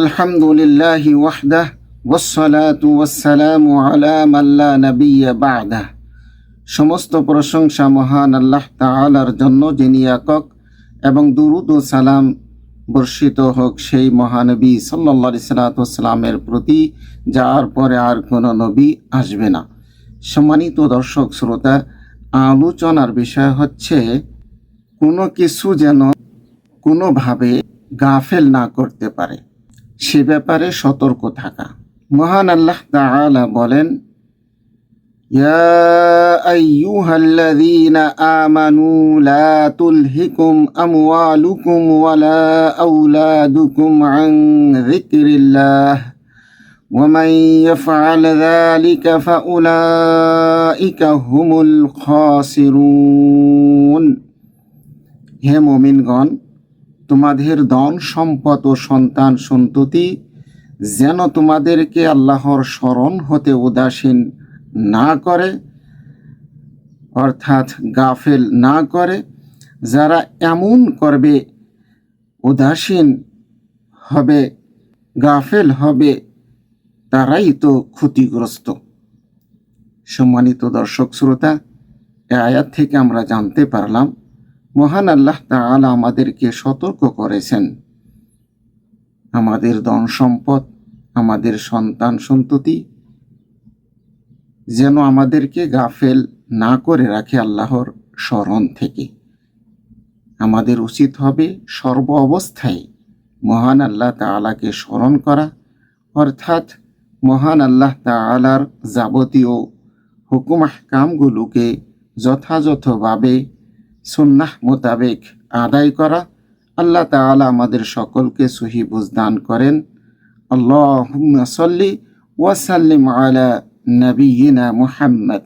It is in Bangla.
আলহামদুলিল্লাহি ওয়াহদা ওয়াসসালাতু ওয়াসসালামু আলা মাল্লা নাবিয়্যা বা'দা। সমস্ত প্রশংসা মহান আল্লাহ তাআলার জন্য যিনি একক এবং দুরুদ ও সালাম বর্ষিত হোক সেই মহানবী সাল্লা সাল্লাতামের প্রতি, যার পরে আর কোনো নবী আসবে না। সম্মানিত দর্শক শ্রোতা, আলোচনার বিষয় হচ্ছে, কোনো কিছু যেন কোনোভাবে গাফেল না করতে পারে। সে ব্যাপারে সতর্ক থাকা মহান আল্লাহ তাআলা বলেন يا أيها الذين آمنوا لا تلهكم أموالكم ولا أولادكم عن ذكر الله ومن يفعل ذلك فأولئك هم الخاسرون হে মোমিনগণ তোমাদের ধন, সম্পদ ও সন্তান সন্ততি যেন তোমাদেরকে আল্লাহর স্মরণ হতে উদাসীন না করে, অর্থাৎ গাফেল না করে, যারা এমন করবে, উদাসীন হবে, গাফেল হবে, তারাই তো ক্ষতিগ্রস্ত। সম্মানিত দর্শক, শ্রোতা এ আয়াত থেকে আমরা জানতে পারলাম মহান আল্লাহ তাআলা আমাদেরকে সতর্ক করেছেন। আমাদের ধন সম্পদ, আমাদের সন্তান সন্ততি যেন আমাদেরকে গাফেল না করে রাখে আল্লাহর স্মরণ থেকে। আমাদের উচিত হবে সর্ব অবস্থায় মহান আল্লাহ তাআলাকে স্মরণ করা, অর্থাৎ মহান আল্লাহ তাআলার যাবতীয় হুকুম কামগুলোকে যথাযথভাবে সুন্নাহ মোতাবেক আদায় করা। আল্লাহ তালা আমাদের সকলকে সহি বুঝদান করেন। আল্লাহ সল্লি ওয়াসাল্লিম আলা নবীনা মুহাম্মদ।